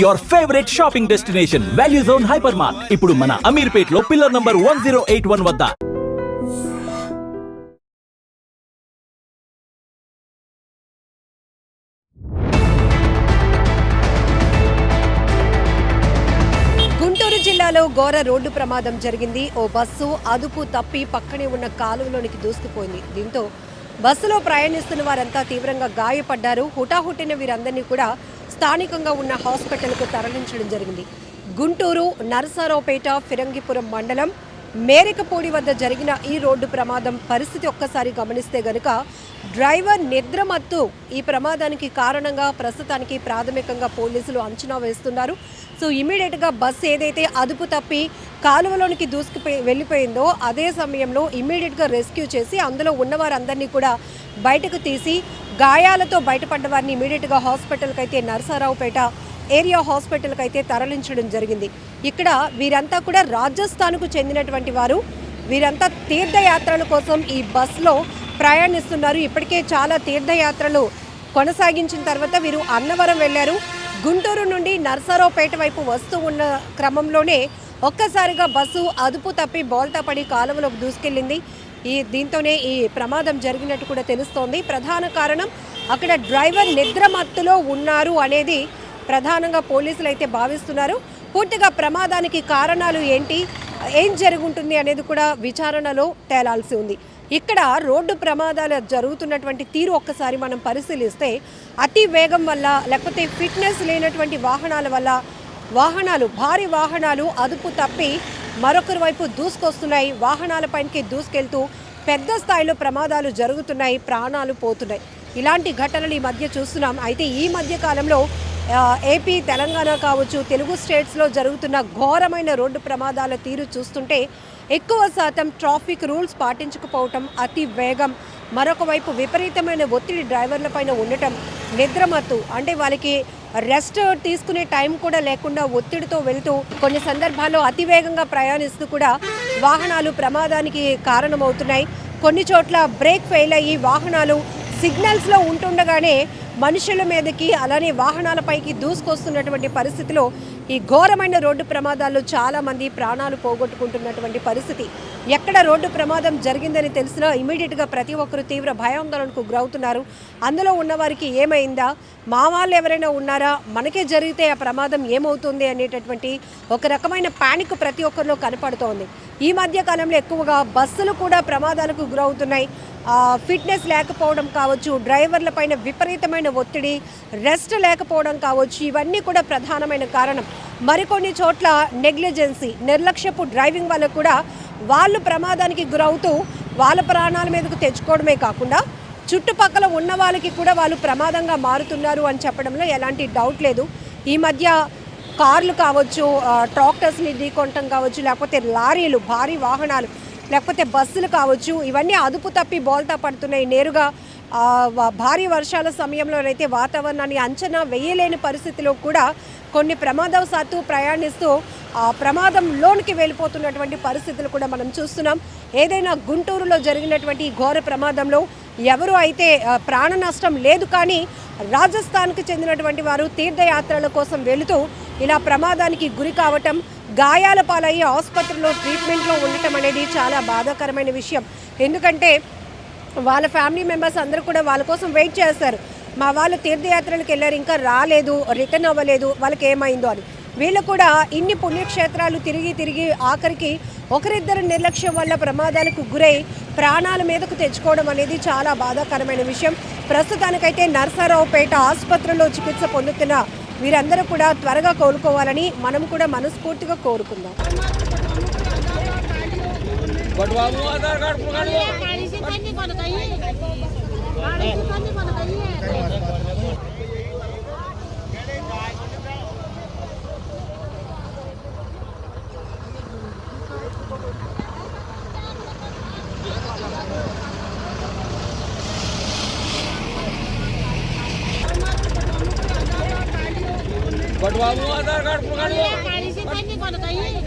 Your favourite shopping destination value zone hyper mart ఇప్పుడు మన అమీర్పేట్లో pillar number one zero eight one వద్ద. గుంటూరు జిల్లాలో ఘోర రోడ్డు ప్రమాదం జరిగింది. ఓ బస్సు అదుపు తప్పి పక్కనే ఉన్న కాలువలోనికి దూసుకుపోయింది. దీంతో బస్సులో ప్రయాణిస్తున్న వారంతా తీవ్రంగా గాయపడ్డారు. హుటాహుటిన వీరందరినీ కూడా స్థానికంగా ఉన్న హాస్పిటల్కు తరలించడం జరిగింది. గుంటూరు నరసరావుపేట ఫిరంగిపురం మండలం మేరకపూడి వద్ద జరిగిన ఈ రోడ్డు ప్రమాదం పరిస్థితి ఒక్కసారి గమనిస్తే గనుక డ్రైవర్ నిద్రమత్తు ఈ ప్రమాదానికి కారణంగా ప్రస్తుతానికి ప్రాథమికంగా పోలీసులు అంచనా వేస్తున్నారు. సో ఇమీడియట్గా బస్సు ఏదైతే అదుపు తప్పి కాలువలోనికి దూసుకుపోయి వెళ్ళిపోయిందో అదే సమయంలో ఇమీడియట్గా రెస్క్యూ చేసి అందులో ఉన్న వారందరినీ కూడా బయటకు తీసి గాయాలతో బయటపడ్డ వారిని ఇమీడియట్గా హాస్పిటల్కి అయితే నరసరావుపేట ఏరియా హాస్పిటల్కి అయితే తరలించడం జరిగింది. ఇక్కడ వీరంతా కూడా రాజస్థాన్కు చెందినటువంటి వారు. వీరంతా తీర్థయాత్రల కోసం ఈ బస్సులో ప్రయాణిస్తున్నారు. ఇప్పటికే చాలా తీర్థయాత్రలు కొనసాగించిన తర్వాత వీరు అన్నవరం వెళ్ళారు. గుంటూరు నుండి నర్సరావుపేట వైపు వస్తూ ఉన్న క్రమంలోనే ఒక్కసారిగా బస్సు అదుపు తప్పి బోల్తా పడి కాలువలోకి దూసుకెళ్ళింది. ఈ దీంతోనే ఈ ప్రమాదం జరిగినట్టు కూడా తెలుస్తోంది. ప్రధాన కారణం అక్కడ డ్రైవర్ నిద్రమత్తులో ఉన్నారు అనేది ప్రధానంగా పోలీసులు అయితే భావిస్తున్నారు. పూర్తిగా ప్రమాదానికి కారణాలు ఏంటి? ఏం జరుగుంటుంది అనేది కూడా విచారణలో తేలాల్సి ఉంది. ఇక్కడ రోడ్డు ప్రమాదాలు జరుగుతున్నటువంటి తీరు ఒక్కసారి మనం పరిశీలిస్తే అతి వేగం వల్ల లేకపోతే ఫిట్నెస్ లేనటువంటి వాహనాల వల్ల వాహనాలు భారీ వాహనాలు అదుపు తప్పి మరొకరి వైపు దూసుకొస్తున్నాయి. వాహనాల పైనకి దూసుకెళ్తూ పెద్ద స్థాయిలో ప్రమాదాలు జరుగుతున్నాయి ప్రాణాలు పోతున్నాయి. ఇలాంటి ఘటనలు ఈ మధ్య చూస్తున్నాం. అయితే ఈ మధ్య కాలంలో ఏపీ తెలంగాణ కావచ్చు తెలుగు స్టేట్స్లో జరుగుతున్న ఘోరమైన రోడ్డు ప్రమాదాల తీరు చూస్తుంటే ఎక్కువ శాతం ట్రాఫిక్ రూల్స్ పాటించకపోవటం అతి వేగం. మరొక వైపు విపరీతమైన ఒత్తిడి డ్రైవర్ల పైన ఉండటం నిద్రమత్తు. అంటే వాళ్ళకి రెస్ట్ తీసుకునే టైం కూడా లేకుండా ఒత్తిడితో వెళ్తూ కొన్ని సందర్భాల్లో అతి వేగంగా ప్రయాణిస్తూ కూడా వాహనాలు ప్రమాదానికి కారణమవుతున్నాయి. కొన్ని చోట్ల బ్రేక్ ఫెయిల్ అయ్యి వాహనాలు సిగ్నల్స్లో ఉంటుండగానే మనుషుల మీదకి అలానే వాహనాలపైకి దూసుకొస్తున్నటువంటి పరిస్థితిలో ఈ ఘోరమైన రోడ్డు ప్రమాదాల్లో చాలామంది ప్రాణాలు పోగొట్టుకుంటున్నటువంటి పరిస్థితి. ఎక్కడ రోడ్డు ప్రమాదం జరిగిందని తెలిసినా ఇమీడియట్గా ప్రతి ఒక్కరు తీవ్ర భయాందోళనకు గురవుతున్నారు. అందులో ఉన్నవారికి ఏమైందా? మా వాళ్ళు ఎవరైనా ఉన్నారా? మనకే జరిగితే ఆ ప్రమాదం ఏమవుతుంది అనేటటువంటి ఒక రకమైన ప్యానిక్ ప్రతి ఒక్కరిలో కనపడుతోంది. ఈ మధ్య కాలంలో ఎక్కువగా బస్సులు కూడా ప్రమాదాలకు గురవుతున్నాయి. ఫిట్నెస్ లేకపోవడం కావచ్చు డ్రైవర్ల పైన విపరీతమైన ఒత్తిడి రెస్ట్ లేకపోవడం కావచ్చు ఇవన్నీ కూడా ప్రధానమైన కారణం. మరికొన్ని చోట్ల నెగ్లిజెన్సీ నిర్లక్ష్యపు డ్రైవింగ్ వల్ల కూడా వాళ్ళు ప్రమాదానికి గురవుతూ వాళ్ళ ప్రాణాల మీదకు తెచ్చుకోవడమే కాకుండా చుట్టుపక్కల ఉన్న వాళ్ళకి కూడా వాళ్ళు ప్రమాదంగా మారుతున్నారు అని చెప్పడంలో ఎలాంటి డౌట్ లేదు. ఈ మధ్య కార్లు కావచ్చు ట్రాక్టర్స్ని ఢీకొనటం కావచ్చు లేకపోతే లారీలు భారీ వాహనాలు లేకపోతే బస్సులు కావచ్చు ఇవన్నీ అదుపు తప్పి బోల్తా పడుతున్నాయి. నేరుగా భారీ వర్షాల సమయంలోనైతే వాతావరణాన్ని అంచనా వేయలేని పరిస్థితిలో కూడా కొన్ని ప్రమాదవశాత్తు ప్రయాణిస్తూ ఆ ప్రమాదంలోనికి వెళ్ళిపోతున్నటువంటి పరిస్థితులు కూడా మనం చూస్తున్నాం. ఏదైనా గుంటూరులో జరిగినటువంటి ఘోర ప్రమాదంలో ఎవరు అయితే ప్రాణ నష్టం లేదు కానీ రాజస్థాన్కి చెందినటువంటి వారు తీర్థయాత్రల కోసం వెళుతూ ఇలా ప్రమాదానికి గురి కావటం గాయాల పాలయ్యి ఆసుపత్రిలో ట్రీట్మెంట్లో ఉండటం అనేది చాలా బాధాకరమైన విషయం. ఎందుకంటే వాళ్ళ ఫ్యామిలీ మెంబర్స్ అందరూ కూడా వాళ్ళ కోసం వెయిట్ చేస్తారు. మా వాళ్ళు తీర్థయాత్రలకు వెళ్ళారు ఇంకా రాలేదు రిటర్న్ అవ్వలేదు వాళ్ళకి ఏమైందో అని. వీళ్ళు కూడా ఇన్ని పుణ్యక్షేత్రాలు తిరిగి తిరిగి ఆఖరికి ఒకరిద్దరు నిర్లక్ష్యం వల్ల ప్రమాదాలకు గురై ప్రాణాల మీదకు తెచ్చుకోవడం అనేది చాలా బాధాకరమైన విషయం. ప్రస్తుతానికైతే నర్సారావుపేట ఆసుపత్రిలో చికిత్స పొందుతున్న వీరందరూ కూడా త్వరగా కోలుకోవాలని మనం కూడా మనస్ఫూర్తిగా కోరుకుందాం. गाड़ी से कहीं बन गई